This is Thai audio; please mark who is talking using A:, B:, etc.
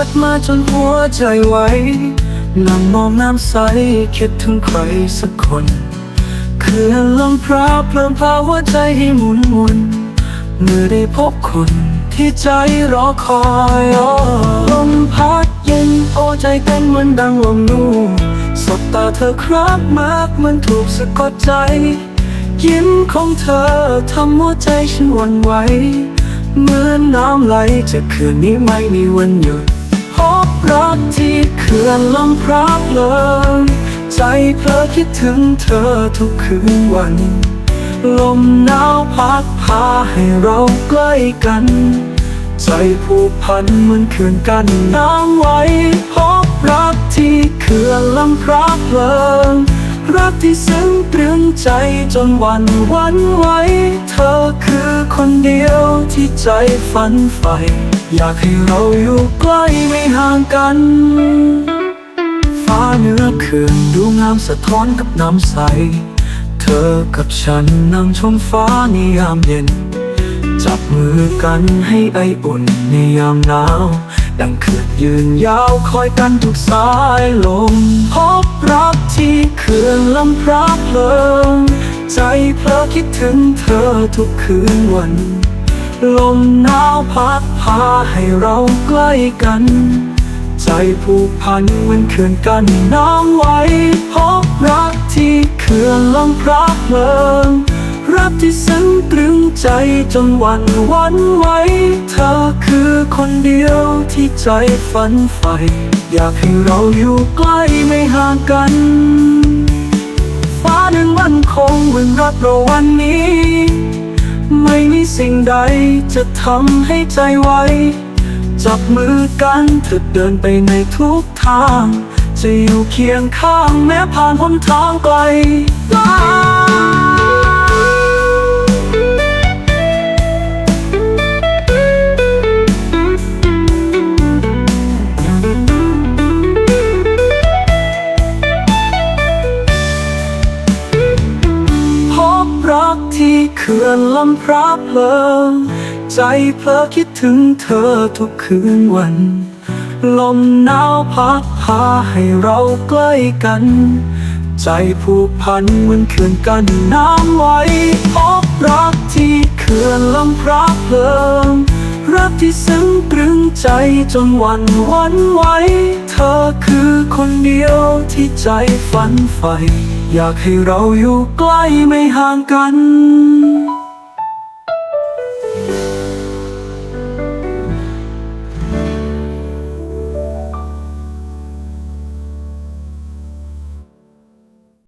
A: ัดมาจนหัวใจไหวนั่งมองน้ำใสคิดถึงใครสักคนเคื่อนลมพราเพลินพาหัวใจให้หมุนหมุนเมื่อได้พบคนที่ใจรอคอยอลมพัดเย็นโอใจเต้นเหมือนดังลมนูสบตาเธอครับมากเหมือนถูกสะกดใจ ยิ้มของเธอทำหัวใจฉันวันไหวเหมือนน้ำไหลจากคืนนี้ไม่มีวันหยุด รักที่เขื่อนลำพราเลินใจเพลอคิดถึงเธอทุกคืนวัน ลมหนาวพัดพาให้เราใกล้กัน ใจผูกพันเหมือนเขื่อนกันน้ำไว้ พบรักที่เขื่อนลำพราเลินรักที่ซึ้งตรึงใจจนวันวันไหว เธอคือคนเดียวที่ใจฝันใฝ่ อยากให้เราอยู่ใกล้ไม่ห่างกัน ฟ้าเนือเขื่อนดูงามสะท้อนกับน้ำใส เธอกับฉันนั่งชมฟ้าในยามเย็น จับมือกันให้ไออุ่นในยามหนาว ดังคืนยืนยาวคอยกันทุกสายลม พบรักที่เขื่อนลำพราเพลิง ใจเพลอคิดถึงเธอทุกคืนวัน ลมหนาวพัดพาให้เราใกล้กัน ใจผูกพันเหมือนเขื่อนกันน้ำไว้พบรักที่เขื่อนลำพระเพลิง รักที่ซึ้งตรึงใจจนวันวันไหวเธอคือคนเดียวที่ใจฝันใฝ่อยากให้เราอยู่ใกล้ไม่ห่างกันฟ้าหนั้นมันคงเวันรักเราวันนี้ ไม่มีสิ่งใดจะทำให้ใจไวจับมือกันเธอเดินไปในทุกทาง จะอยู่เคียงข้างแม้ผ่านหนทางไกลักที่เขื่อนลำพระเพลิง ใจเพลอคิดถึงเธอทุกคืนวัน ลมหนาวพัดพาให้เราใกล้กัน ใจผูกพันเหมือนเขื่อนกันน้ำไว้พบรักที่เขื่อนลำพระเพลิงักที่ซึ้งตรึงใจจนวันวันไหว เธอคือคนเดียวที่ใจฝันใฝ่อยากให้เราอยู่ใกล้ไม่ห่างกัน